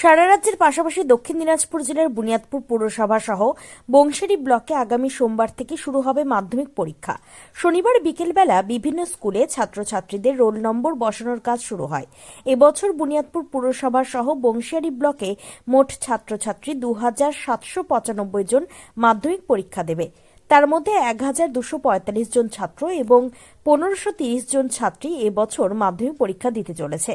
সারা রাজ্যের পাশাপাশি দক্ষিণ দিনাজপুর জেলার বুনিয়াদপুর পৌরসভা সহ বংশেরি ব্লকে আগামী সোমবার থেকে শুরু হবে মাধ্যমিক পরীক্ষা। শনিবার বিকেলবেলা বিভিন্ন স্কুলে ছাত্রছাত্রীদের রোল নম্বর বসানোর কাজ শুরু হয়। এবছর বুনিয়াদপুর পৌরসভা সহ বংশিয়ারি ব্লকে মোট ছাত্রছাত্রী দু হাজার সাতশো পঁচানব্বই জন মাধ্যমিক পরীক্ষা দেবে। তার মধ্যে এক হাজার দুশো পঁয়তাল্লিশ জন ছাত্র এবং পনেরোশো তিরিশ জন ছাত্রী এবছর মাধ্যমিক পরীক্ষা দিতে চলেছে।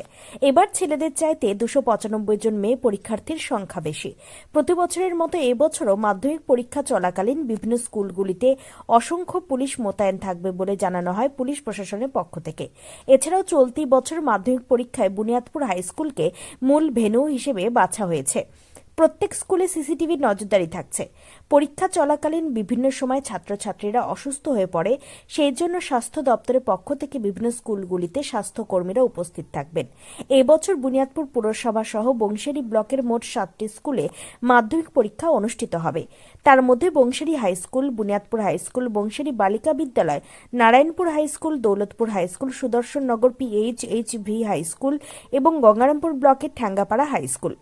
এবার ছেলেদের চাইতে দুশো পঁচানব্বই জন মেয়ে পরীক্ষার্থীর সংখ্যা বেশি। প্রতি বছরের মতো এবছরও মাধ্যমিক পরীক্ষা চলাকালীন বিভিন্ন স্কুলগুলিতে অসংখ্য পুলিশ মোতায়েন থাকবে বলে জানানো হয় পুলিশ প্রশাসনের পক্ষ থেকে। এছাড়াও চলতি বছর মাধ্যমিক পরীক্ষায় বুনিয়াদপুর হাইস্কুলকে মূল ভেন্যু হিসেবে বাছা হয়েছে। প্রত্যেক স্কুলে সিসিটিভির নজরদারি থাকছে। পরীক্ষা চলাকালীন বিভিন্ন সময় ছাত্রছাত্রীরা অসুস্থ হয়ে পড়ে। সেই জন্য স্বাস্থ্য দপ্তরের পক্ষ থেকে বিভিন্ন স্কুলগুলিতে স্বাস্থ্যকর্মীরা উপস্থিত থাকবেন। এবছর বুনিয়াদপুর পুরসভা সহ বংশেরি ব্লকের মোট সাতটি স্কুলে মাধ্যমিক পরীক্ষা অনুষ্ঠিত হবে। তার মধ্যে Bangsheri high school, Buniadpur high school, Bangsheri বালিকা বিদ্যালয়, Narayanpur high school, Daulatpur high school Sudarshan Nagar PH H V high school এবং গঙ্গারামপুর ব্লকের ঠ্যাঙ্গাপাড়া হাই স্কুল।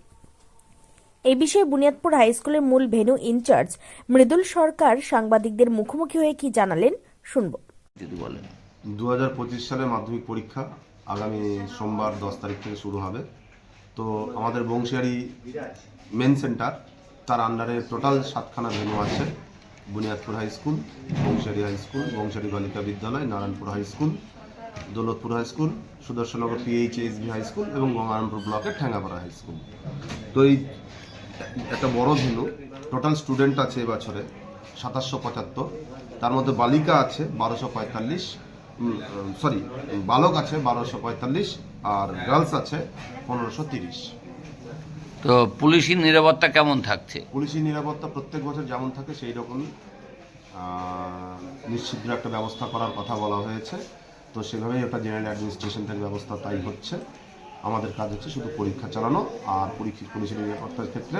এই বিষয়ে বুনিয়াদপুর হাই স্কুলের মূল ভেন্যু ইনচার্জ মৃদুল সরকার সাংবাদিকদের মুখোমুখি হয়ে কি জানালেন শুনব। বলেন। দু হাজার পঁচিশ সালে মাধ্যমিক পরীক্ষা আগামী সোমবার দশ তারিখ থেকে শুরু হবে। তো আমাদের বংশিয়ারি মেন সেন্টার তার আন্ডারে টোটাল সাতখানা ভেন্যু আছে। বুনিয়াদপুর হাই স্কুল বংশিয়ারি হাই স্কুল বংশিয়ারি বালিকা বিদ্যালয় Narayanpur high school Daulatpur high school Sudarshannagar PHSB high school এবং গঙ্গারামপুর ব্লকের ঠ্যাঙ্গাপাড়া হাই স্কুল। তো এই একটা বড় ভেন্যু টোটাল স্টুডেন্ট আছে এবছরে সাতাশশো পঁচাত্তর। তার মধ্যে বালিকা আছে বারোশো পঁয়তাল্লিশ। সরি বালক আছে বারোশো পঁয়তাল্লিশ আর গার্লস আছে পনেরোশো তিরিশ। তো পুলিশি নিরাপত্তা কেমন থাকছে? পুলিশের নিরাপত্তা প্রত্যেক বছর যেমন থাকে সেই রকমই আহ, নিশ্চিদ্র একটা ব্যবস্থা করার কথা বলা হয়েছে। তো সেভাবেই একটা জেনারেল অ্যাডমিনিস্ট্রেশন থেকে ব্যবস্থা তাই হচ্ছে। আমাদের কাজ হচ্ছে শুধু পরীক্ষা চালানো আর পরীক্ষা পুলিশের নিরাপত্তার ক্ষেত্রে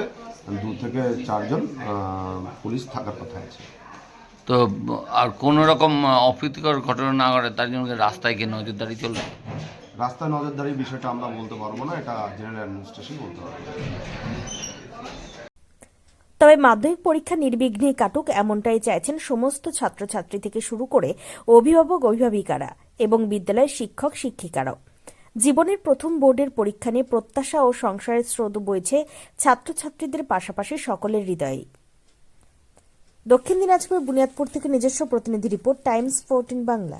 দু থেকে চারজন পুলিশ থাকার কথা আছে। তো আর কোনো রকম অপ্রীতিকর ঘটনা না ঘটে তার জন্য রাস্তায় গিয়ে নজরদারি চলবে? রাস্তায় নজরদারির বিষয়টা আমরা বলতে পারব না এটা জেনারেল অ্যাডমিনিস্ট্রেশন বলতে পারবে। তবে মাধ্যমিক পরীক্ষা নির্বিঘ্নে কাটুক এমনটাই চাইছেন সমস্ত ছাত্রছাত্রী থেকে শুরু করে অভিভাবক অভিভাবিকারা এবং বিদ্যালয়ের শিক্ষক শিক্ষিকারাও জীবনের প্রথম বোর্ডের পরীক্ষা নিয়ে প্রত্যাশা ও সংসারের স্রোত বইছে ছাত্রছাত্রীদের পাশাপাশি সকলের হৃদয়ে। দক্ষিণ দিনাজপুর বুনিয়াদপুর থেকে নিজস্ব প্রতিনিধি report, Times, fourteen Bangla.